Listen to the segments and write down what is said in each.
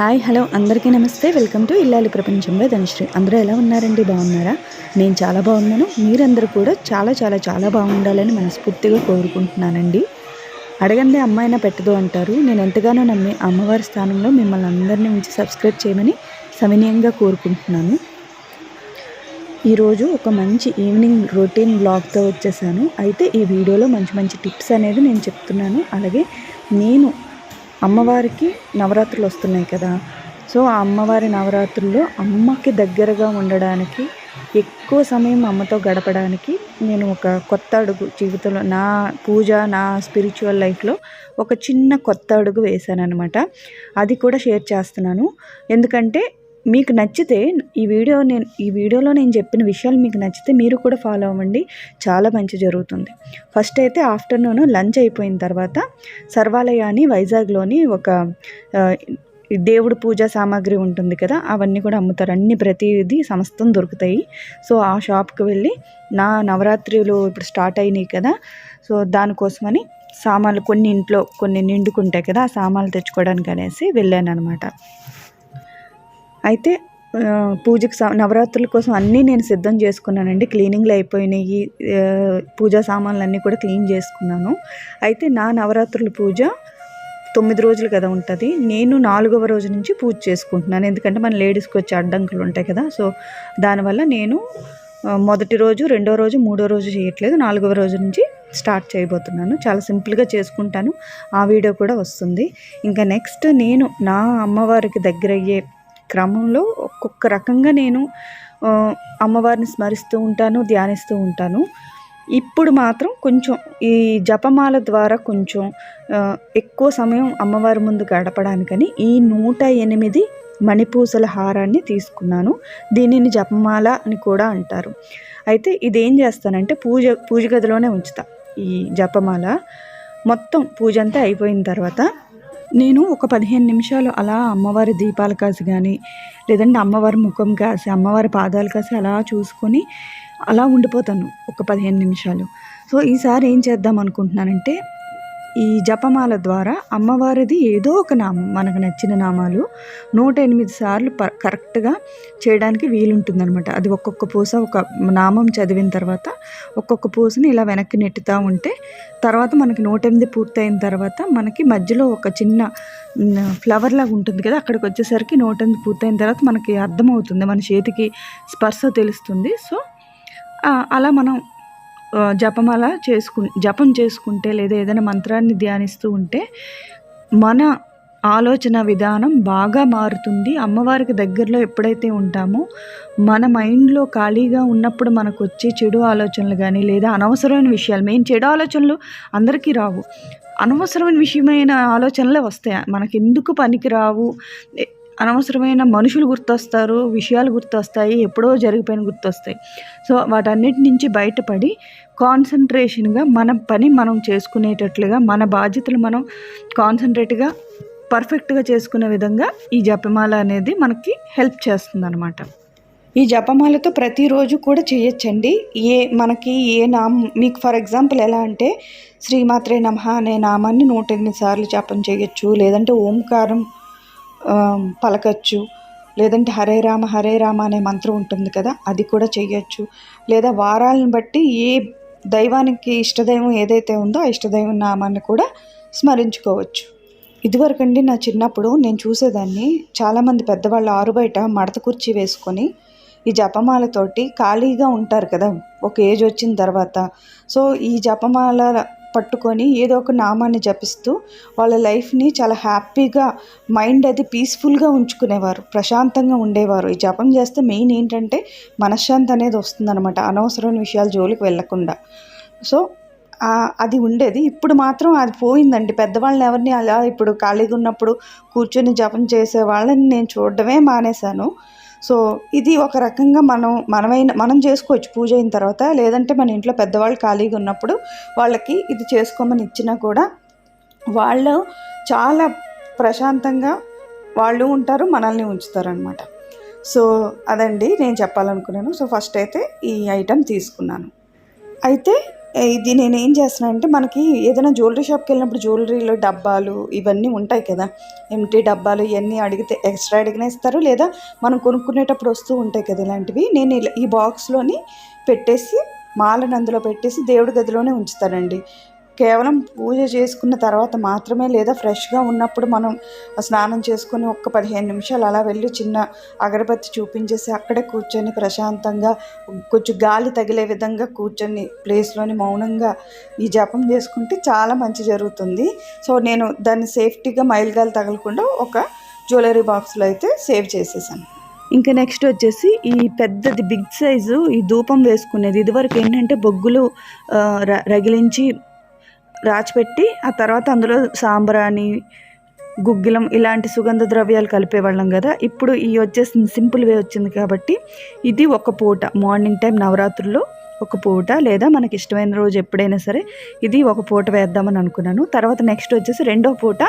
Hi hello అందరికీ నమస్తే. Welcome to ఇల్లాలి ప్రపంచంలో ధనుశ్రీ అందరూ ఎలా ఉన్నారండి? బాగున్నారా? నేను చాలా బాగున్నాను. మీరందరూ కూడా చాలా చాలా చాలా బాగుండాలని మనస్ఫూర్తిగా కోరుకుంటున్నానండి. అడగందే అమ్మాయినా పెట్టదు అంటారు. నేను ఎంతగానో నమ్మి అమ్మవారి స్థానంలో మిమ్మల్ని అందరినీ ఉంచి సబ్స్క్రైబ్ చేయమని సవినయంగా కోరుకుంటున్నాను. ఈరోజు ఒక మంచి ఈవినింగ్ రొటీన్ బ్లాగ్తో వచ్చేసాను. అయితే ఈ వీడియోలో మంచి మంచి టిప్స్ అనేది నేను చెప్తున్నాను. అలాగే నేను అమ్మవారికి నవరాత్రులు వస్తున్నాయి కదా. సో ఆ అమ్మవారి నవరాత్రుల్లో అమ్మకి దగ్గరగా ఉండడానికి ఎక్కువ సమయం అమ్మతో గడపడానికి నేను ఒక కొత్త అడుగు జీవితంలో నా పూజ నా స్పిరిచువల్ లైఫ్లో ఒక చిన్న కొత్త అడుగు వేశాను అనమాట అది కూడా షేర్ చేస్తున్నాను. ఎందుకంటే మీకు నచ్చితే ఈ వీడియో నేను ఈ వీడియోలో నేను చెప్పిన విషయాలు మీకు నచ్చితే మీరు కూడా ఫాలో అవ్వండి. చాలా మంచి జరుగుతుంది. ఫస్ట్ అయితే ఆఫ్టర్నూన్ లంచ్ అయిపోయిన తర్వాత సర్వాలయాన్ని వైజాగ్లోని ఒక దేవుడు పూజా సామాగ్రి ఉంటుంది కదా అవన్నీ కూడా అమ్ముతారు. అన్ని ప్రతిదీ సమస్తం దొరుకుతాయి. సో ఆ షాప్కి వెళ్ళి నా నవరాత్రులు ఇప్పుడు స్టార్ట్ అయినాయి కదా సో దానికోసమని సామాన్లు కొన్ని ఇంట్లో కొన్ని నిండుకుంటాయి కదా ఆ సామాన్లు తెచ్చుకోవడానికి అనేసి వెళ్ళాను అనమాట అయితే పూజకి నవరాత్రుల కోసం అన్నీ నేను సిద్ధం చేసుకున్నానండి. క్లీనింగ్లు అయిపోయినాయి. పూజా సామాన్లు అన్నీ కూడా క్లీన్ చేసుకున్నాను. అయితే నా నవరాత్రుల పూజ తొమ్మిది రోజులు కదా ఉంటుంది. నేను నాలుగవ రోజు నుంచి పూజ చేసుకుంటున్నాను. ఎందుకంటే మన లేడీస్కి వచ్చే అడ్డంకులు ఉంటాయి కదా. సో దానివల్ల నేను మొదటి రోజు రెండో రోజు మూడో రోజు చేయట్లేదు. నాలుగవ రోజు నుంచి స్టార్ట్ చేయబోతున్నాను. చాలా సింపుల్గా చేసుకుంటాను. ఆ వీడియో కూడా వస్తుంది. ఇంకా నెక్స్ట్ నేను నా అమ్మవారికి దగ్గరయ్యే క్రమంలో ఒక్కొక్క రకంగా నేను అమ్మవారిని స్మరిస్తూ ఉంటాను ధ్యానిస్తూ ఉంటాను. ఇప్పుడు మాత్రం కొంచెం ఈ జపమాల ద్వారా కొంచెం ఎక్కువ సమయం అమ్మవారి ముందు గడపడానికని ఈ నూట ఎనిమిది మణిపూసల హారాన్ని తీసుకున్నాను. దీనిని జపమాల అని కూడా అంటారు. అయితే ఇదేం చేస్తానంటే పూజ పూజ గదిలోనే ఉంచుతా ఈ జపమాల. మొత్తం పూజ అంతా అయిపోయిన తర్వాత నేను ఒక పదిహేను నిమిషాలు అలా అమ్మవారి దీపాలు కాసి కానీ లేదంటే అమ్మవారి ముఖం కాసి అమ్మవారి పాదాలు కాసి అలా చూసుకొని అలా ఉండిపోతాను ఒక పదిహేను నిమిషాలు. సో ఈసారి ఏం చేద్దాం అనుకుంటున్నానంటే ఈ జపమాల ద్వారా అమ్మవారిది ఏదో ఒక నామం మనకు నచ్చిన నామాలు నూట ఎనిమిది సార్లు ప కరెక్ట్గా చేయడానికి వీలుంటుందన్నమాట. అది ఒక్కొక్క పూస ఒక నామం చదివిన తర్వాత ఒక్కొక్క పూసని ఇలా వెనక్కి నెట్టుతూ ఉంటే తర్వాత మనకి నూట ఎనిమిది పూర్తయిన తర్వాత మనకి మధ్యలో ఒక చిన్న ఫ్లవర్ లాగా ఉంటుంది కదా అక్కడికి వచ్చేసరికి నూట ఎనిమిది పూర్తయిన తర్వాత మనకి అర్థమవుతుంది మన చేతికి స్పర్శ తెలుస్తుంది. సో అలా మనం జపమాల చేసుకు జపం చేసుకుంటే లేదా ఏదైనా మంత్రాన్ని ధ్యానిస్తూ ఉంటే మన ఆలోచన విధానం బాగా మారుతుంది. అమ్మవారికి దగ్గరలో ఎప్పుడైతే ఉంటామో మన మైండ్లో ఖాళీగా ఉన్నప్పుడు మనకు వచ్చే చెడు ఆలోచనలు కానీ లేదా అనవసరమైన విషయాలు మెయిన్ చెడు ఆలోచనలు అందరికీ రావు. అనవసరమైన విషయమైన ఆలోచనలే వస్తాయి? మనకి ఎందుకు పనికి రావు అనవసరమైన మనుషులు గుర్తొస్తారు విషయాలు గుర్తొస్తాయి ఎప్పుడో జరిగిపోయిన గుర్తొస్తాయి. సో వాటన్నిటి నుంచి బయటపడి కాన్సన్ట్రేషన్గా మన పని మనం చేసుకునేటట్లుగా మన బాధ్యతలు మనం కాన్సన్ట్రేట్గా పర్ఫెక్ట్గా చేసుకునే విధంగా ఈ జపమాల అనేది మనకి హెల్ప్ చేస్తుంది అనమాట ఈ జపమాలతో ప్రతిరోజు కూడా చేయొచ్చండి. ఏ మనకి ఏ నామం మీకు ఫర్ ఎగ్జాంపుల్ ఎలా అంటే శ్రీమాత్రే నమ అనే నామాన్ని నూట ఎనిమిది సార్లు జపం చేయొచ్చు లేదంటే ఓంకారం పలకచ్చు. లేదంటే హరే రామ హరే రామ అనే మంత్రం ఉంటుంది కదా అది కూడా చేయొచ్చు లేదా వారాలను బట్టి ఏ దైవానికి ఇష్టదైవం ఏదైతే ఉందో ఆ ఇష్టదైవం నామాన్ని కూడా స్మరించుకోవచ్చు. ఇదివరకండి నా చిన్నప్పుడు నేను చూసేదాన్ని చాలామంది పెద్దవాళ్ళు ఆరు బయట మడత కుర్చీ వేసుకొని ఈ జపమాలతోటి ఖాళీగా ఉంటారు కదా ఒక ఏజ్ వచ్చిన తర్వాత. సో ఈ జపమాల పట్టుకొని ఏదో ఒక నామాన్ని జపిస్తూ వాళ్ళ లైఫ్ని చాలా హ్యాపీగా మైండ్ అది పీస్ఫుల్గా ఉంచుకునేవారు ప్రశాంతంగా ఉండేవారు. ఈ జపం చేస్తే మెయిన్ ఏంటంటే మనశ్శాంతి అనేది వస్తుందన్నమాట అనవసరమైన విషయాలు జోలికి వెళ్ళకుండా. సో అది ఉండేది. ఇప్పుడు మాత్రం అది పోయిందండి. పెద్దవాళ్ళని ఎవరిని అలా ఇప్పుడు ఖాళీగా ఉన్నప్పుడు కూర్చొని జపం చేసే వాళ్ళని నేను చూడడమే మానేశాను. సో ఇది ఒక రకంగా మనం మనమైన మనం చేసుకోవచ్చు పూజ అయిన తర్వాత. లేదంటే మన ఇంట్లో పెద్దవాళ్ళు ఖాళీగా ఉన్నప్పుడు వాళ్ళకి ఇది చేసుకోమని ఇచ్చినా కూడా వాళ్ళు చాలా ప్రశాంతంగా వాళ్ళు ఉంటారు మనల్ని ఉంచుతారనమాట సో అదండి నేను చెప్పాలనుకున్నాను. సో ఫస్ట్ అయితే ఈ ఐటెం తీసుకున్నాను. అయితే ఇది నేనేం చేస్తున్నా అంటే మనకి ఏదైనా జ్యువెలరీ షాప్కి వెళ్ళినప్పుడు జ్యువెలరీలో డబ్బాలు ఇవన్నీ ఉంటాయి కదా. ఎంటీ డబ్బాలు ఇవన్నీ అడిగితే ఎక్స్ట్రా అడిగినా ఇస్తారు లేదా మనం కొనుక్కునేటప్పుడు వస్తూ ఉంటాయి కదా ఇలాంటివి. నేను ఇలా ఈ బాక్స్లోని పెట్టేసి మాలను అందులో పెట్టేసి దేవుడి గదిలోనే ఉంచుతానండి. కేవలం పూజ చేసుకున్న తర్వాత మాత్రమే లేదా ఫ్రెష్గా ఉన్నప్పుడు మనం స్నానం చేసుకొని ఒక్క పదిహేను నిమిషాలు అలా వెళ్ళి చిన్న అగరబత్తి చూపించేసి అక్కడే కూర్చొని ప్రశాంతంగా కొంచెం గాలి తగిలే విధంగా కూర్చొని ప్లేస్లోని మౌనంగా ఈ జపం చేసుకుంటే చాలా మంచి జరుగుతుంది. సో నేను దాన్ని సేఫ్టీగా మైలుగాలు తగలకుండా ఒక జ్యువెలరీ బాక్స్లో అయితే సేవ్ చేసేసాను. ఇంకా నెక్స్ట్ వచ్చేసి ఈ పెద్దది బిగ్ సైజు ఈ ధూపం వేసుకునేది. ఇదివరకు ఏంటంటే బొగ్గులు ర- రగిలించి రాచిపెట్టి ఆ తర్వాత అందులో సాంబ్రాణి గుగ్గిలం ఇలాంటి సుగంధ ద్రవ్యాలు కలిపేవాళ్ళం కదా. ఇప్పుడు ఈ వచ్చేసింది సింపుల్ వే వచ్చింది కాబట్టి ఇది ఒక పూట మార్నింగ్ టైం నవరాత్రుల్లో ఒక పూట లేదా మనకి ఇష్టమైన రోజు ఎప్పుడైనా సరే ఇది ఒక పూట వేద్దామని అనుకున్నాను. తర్వాత నెక్స్ట్ వచ్చేసి రెండో పూట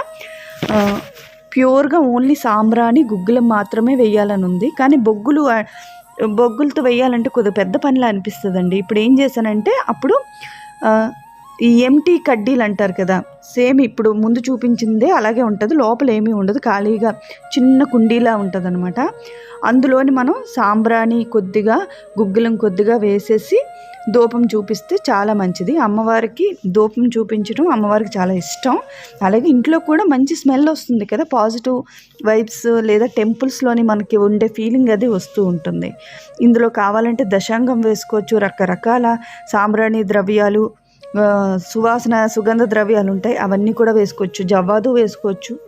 ప్యూర్గా ఓన్లీ సాంబ్రాణి గుగ్గిలం మాత్రమే వేయాలని ఉంది. కానీ బొగ్గులు బొగ్గులతో వేయాలంటే కొద్దిగా పెద్ద పనిలా అనిపిస్తుందండి. ఇప్పుడు ఏం చేశానంటే అప్పుడు ఈ ఎంటీ కడ్డీలు అంటారు కదా సేమ్ ఇప్పుడు ముందు చూపించిందే అలాగే ఉంటుంది లోపల ఏమీ ఉండదు ఖాళీగా చిన్న కుండీలా ఉంటుంది అనమాట అందులోని మనం సాంబ్రాణి కొద్దిగా గుగ్గులం కొద్దిగా వేసేసి దూపం చూపిస్తే చాలా మంచిది. అమ్మవారికి దూపం చూపించడం అమ్మవారికి చాలా ఇష్టం. అలాగే ఇంట్లో కూడా మంచి స్మెల్ వస్తుంది కదా పాజిటివ్ వైబ్స్ లేదా టెంపుల్స్లోని మనకి ఉండే ఫీలింగ్ అది వస్తూ ఉంటుంది. ఇందులో కావాలంటే దశాంగం వేసుకోవచ్చు రకరకాల సాంబ్రాణి ద్రవ్యాలు సువాసన సుగంధ ద్రవ్యాలు ఉంటాయి అవన్నీ కూడా వేసుకోవచ్చు. జవ్వాదు వేసుకోవచ్చు.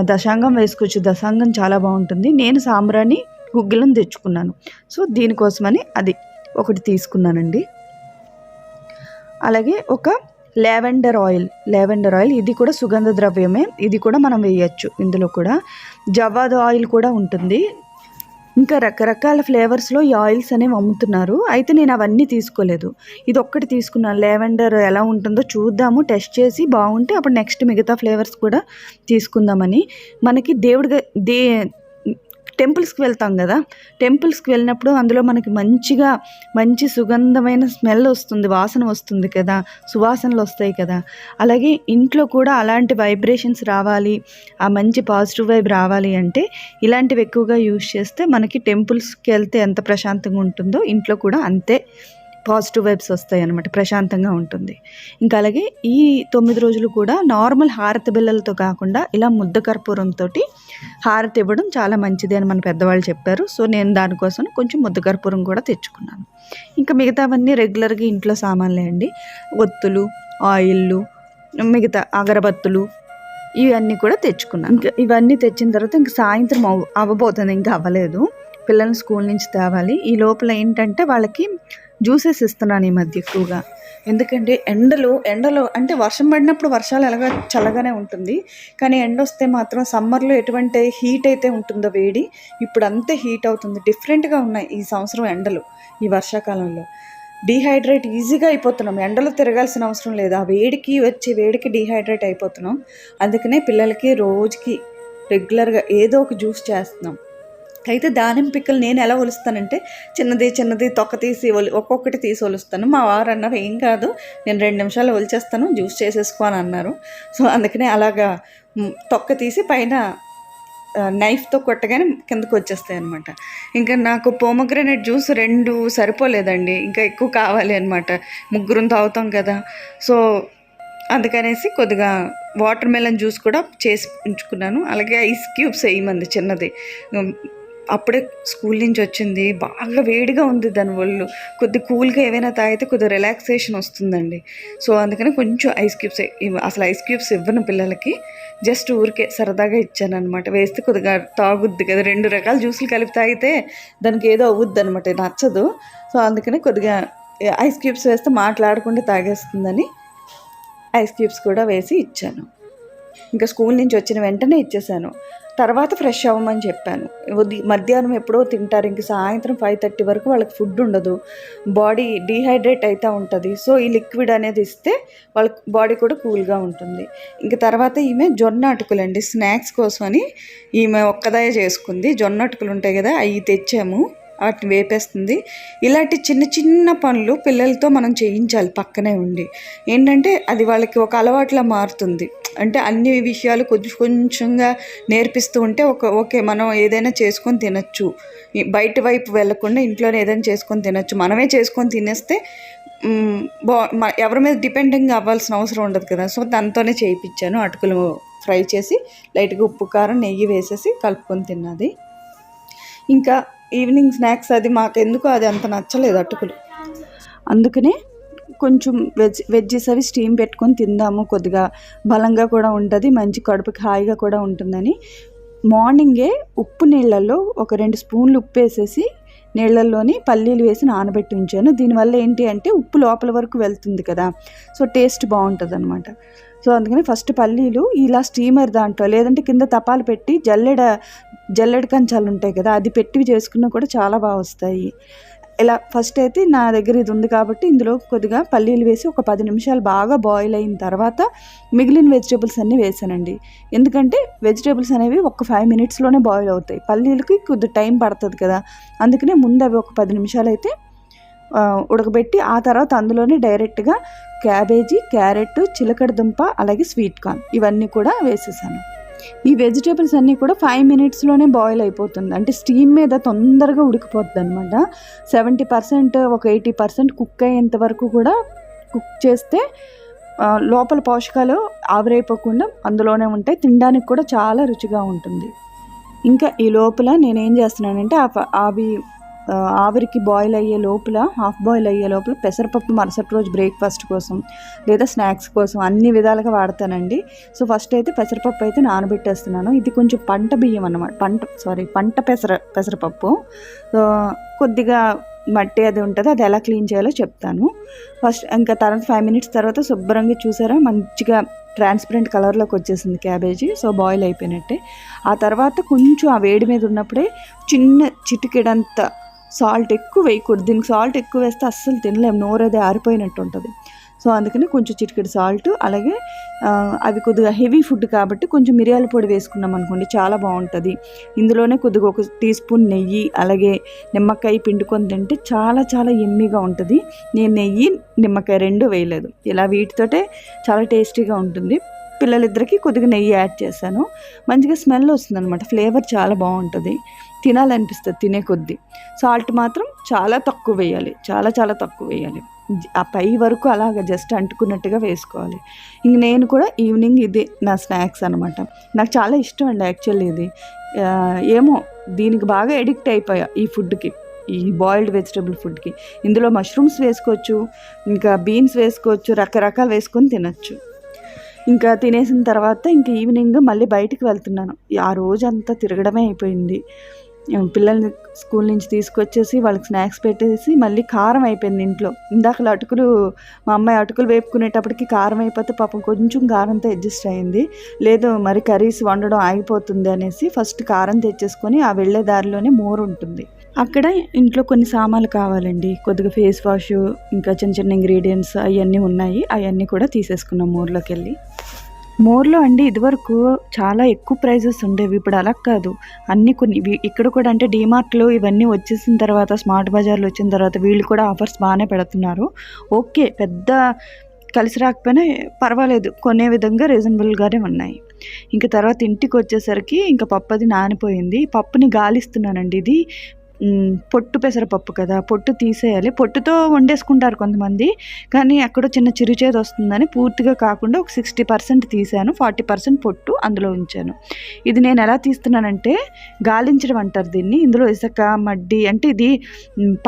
దశాంగం వేసుకోవచ్చు. దశాంగం చాలా బాగుంటుంది. నేను సాంబ్రాణి గుగ్గిలను తెచ్చుకున్నాను. సో దీనికోసమని అది ఒకటి తీసుకున్నానండి. అలాగే ఒక లావెండర్ ఆయిల్ లావెండర్ ఆయిల్. ఇది కూడా సుగంధ ద్రవ్యమే. ఇది కూడా మనం వేయచ్చు ఇందులో కూడా. జవాదు ఆయిల్ కూడా ఉంటుంది. ఇంకా రకరకాల ఫ్లేవర్స్లో ఈ ఆయిల్స్ అనేవి అమ్ముతున్నారు. అయితే నేను అవన్నీ తీసుకోలేదు. ఇది ఒక్కటి తీసుకున్నాను. లెవెండర్ ఎలా ఉంటుందో చూద్దాము. టెస్ట్ చేసి బాగుంటే అప్పుడు నెక్స్ట్ మిగతా ఫ్లేవర్స్ కూడా తీసుకుందామని. మనకి దేవుడి దే టెంపుల్స్కి వెళ్తాం కదా. టెంపుల్స్కి వెళ్ళినప్పుడు అందులో మనకి మంచిగా మంచి సుగంధమైన స్మెల్ వస్తుంది వాసన వస్తుంది కదా. సువాసనలు వస్తాయి కదా. అలాగే ఇంట్లో కూడా అలాంటి వైబ్రేషన్స్ రావాలి ఆ మంచి పాజిటివ్ వైబ్ రావాలి అంటే ఇలాంటివి ఎక్కువగా యూజ్ చేస్తే మనకి టెంపుల్స్కి వెళ్తే ఎంత ప్రశాంతంగా ఉంటుందో ఇంట్లో కూడా అంతే. పాజిటివ్ వైబ్స్ వస్తాయి అనమాట ప్రశాంతంగా ఉంటుంది. ఇంకా అలాగే ఈ తొమ్మిది రోజులు కూడా నార్మల్ హారతి బిళ్ళలతో కాకుండా ఇలా ముద్ద కర్పూరంతో హారతి ఇవ్వడం చాలా మంచిది అని మన పెద్దవాళ్ళు చెప్పారు. సో నేను దానికోసం కొంచెం ముద్ద కర్పూరం కూడా తెచ్చుకున్నాను. ఇంకా మిగతావన్నీ రెగ్యులర్గా ఇంట్లో సామాన్లే అండి. ఒత్తులు ఆయిల్లు మిగతా అగరబత్తులు ఇవన్నీ కూడా తెచ్చుకున్నాను. ఇంకా ఇవన్నీ తెచ్చిన తర్వాత ఇంకా సాయంత్రం అవ్వబోతుంది ఇంకా అవ్వలేదు. పిల్లల్ని స్కూల్ నుంచి తేవాలి. ఈ లోపల ఏంటంటే వాళ్ళకి జ్యూసెస్ ఇస్తున్నాను ఈ మధ్య ఎక్కువగా. ఎందుకంటే ఎండలు ఎండలో అంటే వర్షం పడినప్పుడు వర్షాలు ఎలాగ చల్లగానే ఉంటుంది. కానీ ఎండ వస్తే మాత్రం సమ్మర్లో ఎటువంటి హీట్ అయితే ఉంటుందో వేడి ఇప్పుడు అంతే హీట్ అవుతుంది. డిఫరెంట్గా ఉన్నాయి ఈ సంవత్సరం ఎండలు ఈ వర్షాకాలంలో. డీహైడ్రేట్ ఈజీగా అయిపోతున్నాం. ఎండలో తిరగాల్సిన అవసరం లేదు. ఆ వేడికి వచ్చే వేడికి డీహైడ్రేట్ అయిపోతున్నాం. అందుకనే పిల్లలకి రోజుకి రెగ్యులర్గా ఏదో ఒక జ్యూస్ చేస్తున్నాం. అయితే దానిమ్మ పిక్కలు నేను ఎలా ఒలుస్తానంటే చిన్నది చిన్నది తొక్క తీసి ఒలి ఒక్కొక్కటి తీసి ఒలుస్తాను. మా వారు అన్నారు ఏం కాదు నేను రెండు నిమిషాలు ఒలిచేస్తాను జ్యూస్ చేసేసుకో అని అన్నారు. సో అందుకనే అలాగా తొక్క తీసి పైన నైఫ్తో కొట్టగానే కిందకు వచ్చేస్తాయి అనమాట ఇంకా నాకు పోమగ్రనేట్ జ్యూస్ రెండు సరిపోలేదండి. ఇంకా ఎక్కువ కావాలి అనమాట ముగ్గురం తాగుతాం కదా. సో అందుకనేసి కొద్దిగా వాటర్ మెలన్ జ్యూస్ కూడా చేసి ఉంచుకున్నాను. అలాగే ఐస్ క్యూబ్స్ వేయమంది చిన్నది. అప్పుడే స్కూల్ నుంచి వచ్చింది. బాగా వేడిగా ఉంది దాని ఒళ్ళు. కొద్ది కూల్గా ఏవైనా తాగితే కొద్దిగా రిలాక్సేషన్ వస్తుందండి. సో అందుకని కొంచెం ఐస్ క్యూబ్స్ అసలు ఐస్ క్యూబ్స్ ఇవ్వను పిల్లలకి. జస్ట్ ఊరికే సరదాగా ఇచ్చాను అనమాట వేస్తే కొద్దిగా తాగుద్ది కదా. రెండు రకాల జ్యూసులు కలిపి తాగితే దానికి ఏదో అవుద్ది అనమాట నచ్చదు. సో అందుకని కొద్దిగా ఐస్ క్యూబ్స్ వేస్తే మాట్లాడకుండా తాగేస్తుందని ఐస్ క్యూబ్స్ కూడా వేసి ఇచ్చాను. ఇంకా స్కూల్ నుంచి వచ్చిన వెంటనే ఇచ్చేసాను. తర్వాత ఫ్రెష్ అవ్వమని చెప్పాను. మధ్యాహ్నం ఎప్పుడో తింటారు. ఇంక సాయంత్రం ఫైవ్ థర్టీ వరకు వాళ్ళకి ఫుడ్ ఉండదు. బాడీ డీహైడ్రేట్ అవుతూ ఉంటుంది. సో ఈ లిక్విడ్ అనేది ఇస్తే వాళ్ళ బాడీ కూడా కూల్గా ఉంటుంది. ఇంక తర్వాత ఈమె జొన్న అటుకులండి. స్నాక్స్ కోసమని ఈమె ఒక్కదాయ చేసుకుంది. జొన్న అటుకులు ఉంటాయి కదా అవి తెచ్చాము. వాటిని వేపేస్తుంది. ఇలాంటి చిన్న చిన్న పనులు పిల్లలతో మనం చేయించాలి పక్కనే ఉండి. ఏంటంటే అది వాళ్ళకి ఒక అలవాట్లా మారుతుంది. అంటే అన్ని విషయాలు కొంచెం కొంచెంగా నేర్పిస్తూ ఉంటే ఒక ఓకే మనం ఏదైనా చేసుకొని తినచ్చు. బయట వైపు వెళ్ళకుండా ఇంట్లోనే ఏదైనా చేసుకొని తినచ్చు. మనమే చేసుకొని తినేస్తే బా ఎవరి మీద డిపెండింగ్ అవ్వాల్సిన అవసరం ఉండదు కదా. సో దాంతోనే చేయించాను అటుకులు ఫ్రై చేసి లైట్గా ఉప్పు కారం నెయ్యి వేసేసి కలుపుకొని తిన్నది. ఇంకా ఈవినింగ్ స్నాక్స్ అది మాకెందుకు అది అంత నచ్చలేదు అటుకులు. అందుకనే కొంచెం వెజ్ వెజ్జెస్ అవి స్టీమ్ పెట్టుకొని తిందాము కొద్దిగా. బలంగా కూడా ఉంటుంది మంచి కడుపుకి హాయిగా కూడా ఉంటుందని. మార్నింగే ఉప్పు నీళ్ళల్లో ఒక రెండు స్పూన్లు ఉప్పు వేసేసి నీళ్ళల్లోని పల్లీలు వేసి నానబెట్టి ఉంచాను. దీనివల్ల ఏంటి అంటే ఉప్పు లోపల వరకు వెళ్తుంది కదా. సో టేస్ట్ బాగుంటుంది అనమాట సో అందుకని ఫస్ట్ పల్లీలు ఇలా స్టీమర్ దాంట్లో లేదంటే కింద తపాలు పెట్టి జల్లెడ జల్లెడ కంచాలు ఉంటాయి కదా అది పెట్టి చేసుకున్నా కూడా చాలా బాగా వస్తాయి. ఇలా ఫస్ట్ అయితే నా దగ్గర ఇది ఉంది కాబట్టి ఇందులో కొద్దిగా పల్లీలు వేసి ఒక పది నిమిషాలు బాగా బాయిల్ అయిన తర్వాత మిగిలిన వెజిటేబుల్స్ అన్నీ వేసానండి. ఎందుకంటే వెజిటేబుల్స్ అనేవి ఒక ఫైవ్ మినిట్స్లోనే బాయిల్ అవుతాయి. పల్లీలకి కొద్ది టైం పడుతుంది కదా అందుకనే ముందు అవి ఒక పది నిమిషాలు అయితే ఉడకబెట్టి ఆ తర్వాత అందులోనే డైరెక్ట్గా క్యాబేజీ క్యారెట్ చిలకడ దుంప అలాగే స్వీట్ కార్న్ ఇవన్నీ కూడా వేసేసాను. ఈ వెజిటేబుల్స్ అన్నీ కూడా ఫైవ్ మినిట్స్లోనే బాయిల్ అయిపోతుంది. అంటే స్టీమ్ మీద తొందరగా ఉడికిపోతుంది అనమాట సెవెంటీ పర్సెంట్ ఒక ఎయిటీ పర్సెంట్ కుక్ అయ్యేంత వరకు కూడా కుక్ చేస్తే లోపల పోషకాలు ఆవిరైపోకుండా అందులోనే ఉంటాయి. తినడానికి కూడా చాలా రుచిగా ఉంటుంది. ఇంకా ఈ లోపల నేనేం చేస్తున్నానంటే ఆ ప- అవి ఆవిరికి బాయిల్ అయ్యే లోపల హాఫ్ బాయిల్ అయ్యే లోపల పెసరపప్పు మరుసటి రోజు బ్రేక్ఫాస్ట్ కోసం లేదా స్నాక్స్ కోసం అన్ని విధాలుగా వాడతానండి. సో ఫస్ట్ అయితే పెసరపప్పు అయితే నానబెట్టేస్తున్నాను. ఇది కొంచెం పంట బియ్యం అన్నమాట. పంట సారీ పంట పెసర పెసరపప్పు. సో కొద్దిగా మట్టి అది ఉంటుంది అది ఎలా క్లీన్ చేయాలో చెప్తాను. ఫస్ట్ ఇంకా తర్వాత ఫైవ్ మినిట్స్ తర్వాత శుభ్రంగా చూసారా? మంచిగా ట్రాన్స్పరెంట్ కలర్లోకి వచ్చేసింది క్యాబేజీ. సో బాయిల్ అయిపోయినట్టే. ఆ తర్వాత కొంచెం ఆ వేడి మీద ఉన్నప్పుడే చిన్న చిటికెడంత సాల్ట్ ఎక్కువ వేయకూడదు. దీనికి సాల్ట్ ఎక్కువ వేస్తే అస్సలు తినలేము నోరు అది ఆరిపోయినట్టు ఉంటుంది. సో అందుకని కొంచెం చిటికెడు సాల్ట్ అలాగే అవి కొద్దిగా హెవీ ఫుడ్ కాబట్టి కొంచెం మిరియాల పొడి వేసుకున్నాం అనుకోండి చాలా బాగుంటుంది. ఇందులోనే కొద్దిగా ఒక టీ స్పూన్ నెయ్యి అలాగే నిమ్మకాయ పిండుకొని తింటే చాలా చాలా ఎమ్మీగా ఉంటుంది. నేను నెయ్యి నిమ్మకాయ రెండు వేయలేదు. ఇలా వీటితోటే చాలా టేస్టీగా ఉంటుంది. పిల్లలిద్దరికి కొద్దిగా నెయ్యి యాడ్ చేశాను. మంచిగా స్మెల్ వస్తుంది అనమాట ఫ్లేవర్ చాలా బాగుంటుంది. తినాలనిపిస్తుంది తినే కొద్దీ. సాల్ట్ మాత్రం చాలా తక్కువ వేయాలి చాలా చాలా తక్కువ వేయాలి. ఆ పై వరకు అలాగ జస్ట్ అంటుకున్నట్టుగా వేసుకోవాలి. ఇంక నేను కూడా ఈవినింగ్ ఇది నా స్నాక్స్ అనమాట నాకు చాలా ఇష్టం అండి యాక్చువల్లీ ఇది. ఏమో దీనికి బాగా ఎడిక్ట్ అయిపోయా ఈ ఫుడ్కి ఈ బాయిల్డ్ వెజిటబుల్ ఫుడ్కి. ఇందులో మష్రూమ్స్ వేసుకోవచ్చు ఇంకా బీన్స్ వేసుకోవచ్చు రకరకాలు వేసుకొని తినచ్చు. ఇంకా తినేసిన తర్వాత ఇంకా ఈవినింగ్ మళ్ళీ బయటికి వెళ్తున్నాను. ఆ రోజంతా తిరగడమే అయిపోయింది. పిల్లల్ని స్కూల్ నుంచి తీసుకొచ్చేసి వాళ్ళకి స్నాక్స్ పెట్టేసి మళ్ళీ కారం అయిపోయింది ఇంట్లో. ఇందాకలా అటుకులు మా అమ్మాయి అటుకులు వేపుకునేటప్పటికి కారం అయిపోతే పాపం కొంచెం కారంతో అడ్జస్ట్ అయింది. లేదు మరి కర్రీస్ వండడం ఆగిపోతుంది అనేసి ఫస్ట్ కారం తెచ్చేసుకొని ఆ వెళ్ళే దారిలోనే మోర్ ఉంటుంది. అక్కడ ఇంట్లో కొన్ని సామాన్లు కావాలండి. కొద్దిగా ఫేస్ వాష్ ఇంకా చిన్న చిన్న ఇంగ్రీడియంట్స్ అవన్నీ ఉన్నాయి. అవన్నీ కూడా తీసేసుకున్నాం మోర్లోకి వెళ్ళి మోర్లో అండి ఇదివరకు చాలా ఎక్కువ ప్రైజెస్ ఉండేవి. ఇప్పుడు అలా కాదు. అన్నీ కొన్ని ఇక్కడ కూడా అంటే డీమార్ట్లు ఇవన్నీ వచ్చేసిన తర్వాత స్మార్ట్ బజార్లు వచ్చిన తర్వాత వీళ్ళు కూడా ఆఫర్స్ బాగానే పెడుతున్నారు. ఓకే పెద్ద కలిసి రాకపోయినా పర్వాలేదు. కొనే విధంగా రీజనబుల్గానే ఉన్నాయి. ఇంకా తర్వాత ఇంటికి వచ్చేసరికి ఇంకా పప్పు అది నానిపోయింది. పప్పుని గాలిస్తున్నానండి ఇది. పొట్టు పెసరపప్పు కదా పొట్టు తీసేయాలి. పొట్టుతో వండేసుకుంటారు కొంతమంది కానీ ఎక్కడో చిన్న చిరుచేది వస్తుందని పూర్తిగా కాకుండా ఒక సిక్స్టీ పర్సెంట్ తీసాను ఫార్టీ పర్సెంట్ పొట్టు అందులో ఉంచాను. ఇది నేను ఎలా తీస్తున్నానంటే గాలించడం అంటారు దీన్ని. ఇందులో ఇసుక మడ్డి అంటే ఇది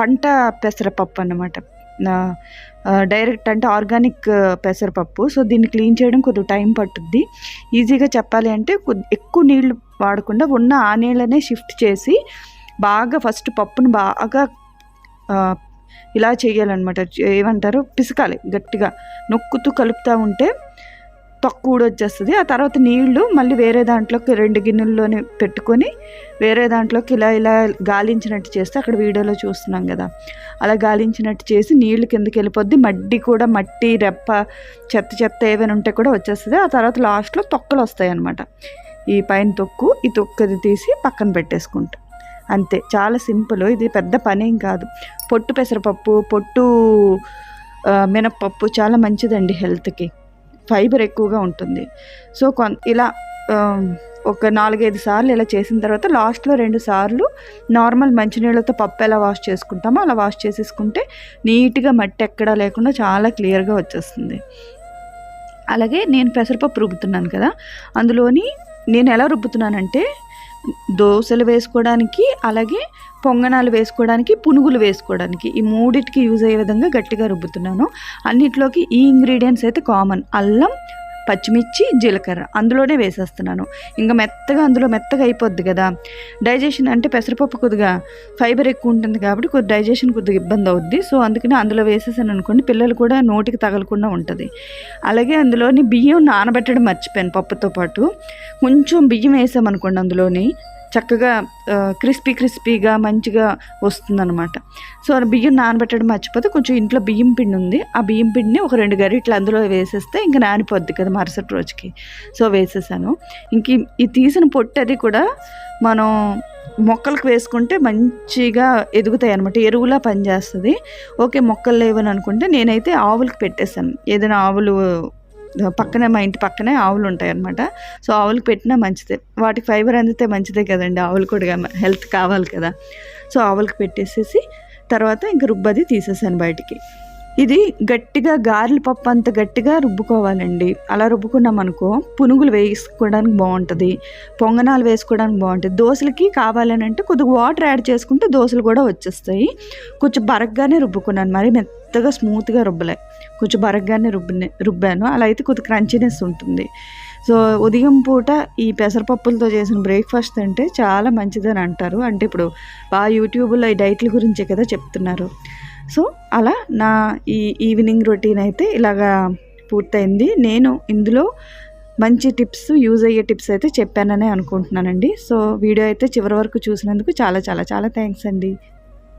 పంట పెసరపప్పు అన్నమాట. డైరెక్ట్ అంటే ఆర్గానిక్ పెసరపప్పు. సో దీన్ని క్లీన్ చేయడం కొద్దిగా టైం పట్టుద్ది. ఈజీగా చెప్పాలి అంటే కొద్ది ఎక్కువ నీళ్ళు వాడకుండా ఉన్న ఆ నీళ్ళనే షిఫ్ట్ చేసి బాగా ఫస్ట్ పప్పును బాగా ఇలా చేయాలన్నమాట. ఏమంటారు? పిసకాలి గట్టిగా. నొక్కుతూ కలుపుతూ ఉంటే తక్కువ వచ్చేస్తుంది. ఆ తర్వాత నీళ్ళు మళ్ళీ వేరే దాంట్లోకి రెండు గిన్నెల్లోనే పెట్టుకొని వేరే దాంట్లోకి ఇలా ఇలా గాలించినట్టు చేస్తే అక్కడ వీడియోలో చూస్తున్నాం కదా. అలా గాలించినట్టు చేసి నీళ్ళు కిందకి వెళ్ళిపోద్ది. మడ్డి కూడా మట్టి రెప్ప చెత్త చెత్త ఏమైనా ఉంటే కూడా వచ్చేస్తుంది. ఆ తర్వాత లాస్ట్లో తొక్కలు వస్తాయి అన్నమాట ఈ పైన తొక్కు ఈ తొక్కది తీసి పక్కన పెట్టేసుకుంటాం. అంతే. చాలా సింపుల్. ఇది పెద్ద పనేం కాదు. పొట్టు పెసరపప్పు పొట్టు మినప్పప్పు చాలా మంచిదండి హెల్త్కి. ఫైబర్ ఎక్కువగా ఉంటుంది. సో కొన్ ఇలా ఒక నాలుగైదు సార్లు ఇలా చేసిన తర్వాత లాస్ట్లో రెండు సార్లు నార్మల్ మంచినీళ్ళతో పప్పు ఎలా వాష్ చేసుకుంటామో అలా వాష్ చేసేసుకుంటే నీట్గా మట్టి ఎక్కడా లేకుండా చాలా క్లియర్గా వచ్చేస్తుంది. అలాగే నేను పెసరపప్పు రుబ్బుతున్నాను కదా అందులోని నేను ఎలా రుబ్బుతున్నానంటే దోశలు వేసుకోవడానికి అలాగే పొంగనాలు వేసుకోవడానికి పునుగులు వేసుకోవడానికి ఈ మూడిటికి యూజ్ అయ్యే విధంగా గట్టిగా రుబ్బుతున్నాను. అన్నిట్లోకి ఈ ఇంగ్రీడియంట్స్ అయితే కామన్ అల్లం పచ్చిమిర్చి జీలకర్ర అందులోనే వేసేస్తున్నాను. ఇంకా మెత్తగా అందులో మెత్తగా అయిపోద్ది కదా. డైజెషన్ అంటే పెసరపప్పు కొద్దిగా ఫైబర్ ఎక్కువ ఉంటుంది కాబట్టి కొద్ది డైజెషన్ కొద్దిగా ఇబ్బంది అవుద్ది. సో అందుకని అందులో వేసేసాను అనుకోండి పిల్లలు కూడా నోటికి తగలకుండా ఉంటుంది. అలాగే అందులోని బియ్యం నానబెట్టడం మర్చిపోయాను పప్పుతో పాటు. కొంచెం బియ్యం వేసామనుకోండి అందులోని చక్కగా క్రిస్పీ క్రిస్పీగా మంచిగా వస్తుందన్నమాట. సో ఆ బియ్యం నానబెట్టడం మర్చిపోతే కొంచెం ఇంట్లో బియ్యం పిండి ఉంది. ఆ బియ్యం పిండిని ఒక రెండు గరిట్లు అందులో వేసేస్తే ఇంకా నానిపోద్ది కదా మరుసటి రోజుకి. సో వేసేసాను. ఇంక ఈ- ఈ తీసిన పొట్టు అది కూడా మనం మొక్కలకు వేసుకుంటే మంచిగా ఎదుగుతాయి అనమాట ఎరువులా పనిచేస్తుంది. ఓకే మొక్కలు లేవని అనుకుంటే నేనైతే ఆవులకు పెట్టేశాను. ఏదైనా ఆవులు పక్కనే మా ఇంటి పక్కనే ఆవులు ఉంటాయి అనమాట సో ఆవులకు పెట్టినా మంచిదే. వాటికి ఫైబర్ అందితే మంచిదే కదండి ఆవులు కూడా హెల్త్ కావాలి కదా. సో ఆవులకు పెట్టేసేసి తర్వాత ఇంక రుబ్బది తీసేసాను బయటికి. ఇది గట్టిగా గారెల పప్పు అంత గట్టిగా రుబ్బుకోవాలండి. అలా రుబ్బుకున్నాం అనుకో పునుగులు వేసుకోవడానికి బాగుంటుంది పొంగనాలు వేసుకోవడానికి బాగుంటుంది. దోశలకి కావాలని అంటే కొద్దిగా వాటర్ యాడ్ చేసుకుంటే దోశలు కూడా వచ్చేస్తాయి. కొంచెం బరగ్గానే రుబ్బుకున్నాను మరి మెత్తగా స్మూత్గా రుబ్బలే. కొంచెం బరగ్గానే రుబ్బి రుబ్బాను. అలా అయితే కొద్దిగా క్రంచీనెస్ ఉంటుంది. సో ఉదయం పూట ఈ పెసరపప్పులతో చేసిన బ్రేక్ఫాస్ట్ అంటే చాలా మంచిదని అంటారు. అంటే ఇప్పుడు బాగా యూట్యూబ్లో ఈ డైట్ల గురించే కదా చెప్తున్నారు. సో అలా నా ఈ ఈవినింగ్ రొటీన్ అయితే ఇలాగా పూర్తయింది. నేను ఇందులో మంచి టిప్స్ యూజ్ అయ్యే టిప్స్ అయితే చెప్పాననే అనుకుంటున్నానండి. సో వీడియో అయితే చివరి వరకు చూసినందుకు చాలా చాలా చాలా థ్యాంక్స్ అండి.